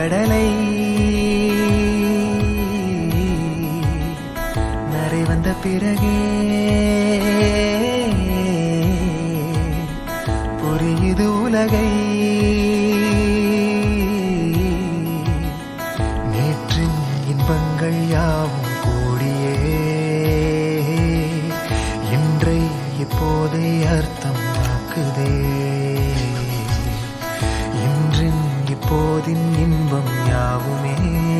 கடலை. நரை வந்த பிறகே புரியுது உலகை. நேற்றின் இன்பங்கள் யாவும் கூடியே. இன்றை இப்போதை அர்த்தம் ஆக்குதே போதின் இன்பம் யாவுமே.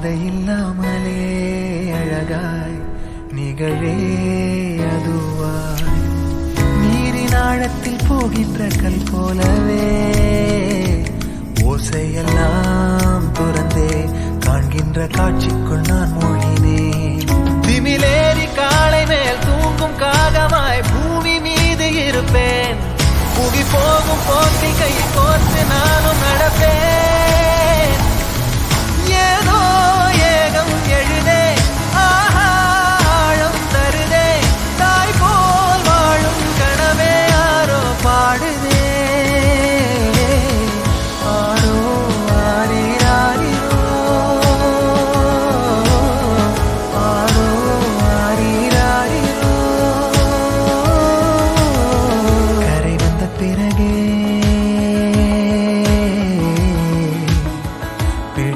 பாதை இல்லாமலே அழகாய் நிகழே அதுவாய். நீரின் ஆழத்தில் போகின்ற கல் போலவே ஓசையெல்லாம் துறந்தே காண்கின்ற காட்சிக்குள் நான் மூழ்கினேன். திமிலேறி காலை மேல் தூங்கும் காகமாய் பூமி மீது இருப்பேன். புவி போகும் போக்கை கையில்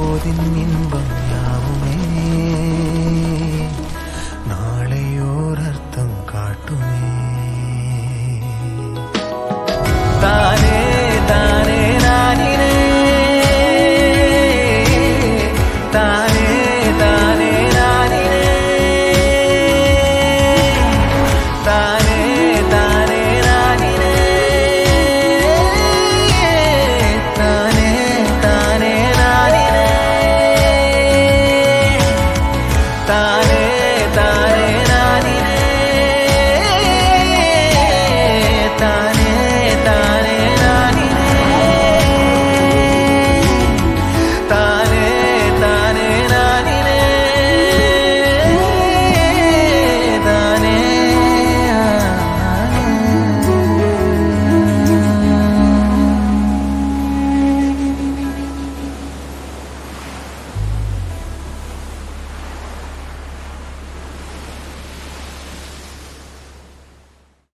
இன்றின் இன்பம் யாவுமே.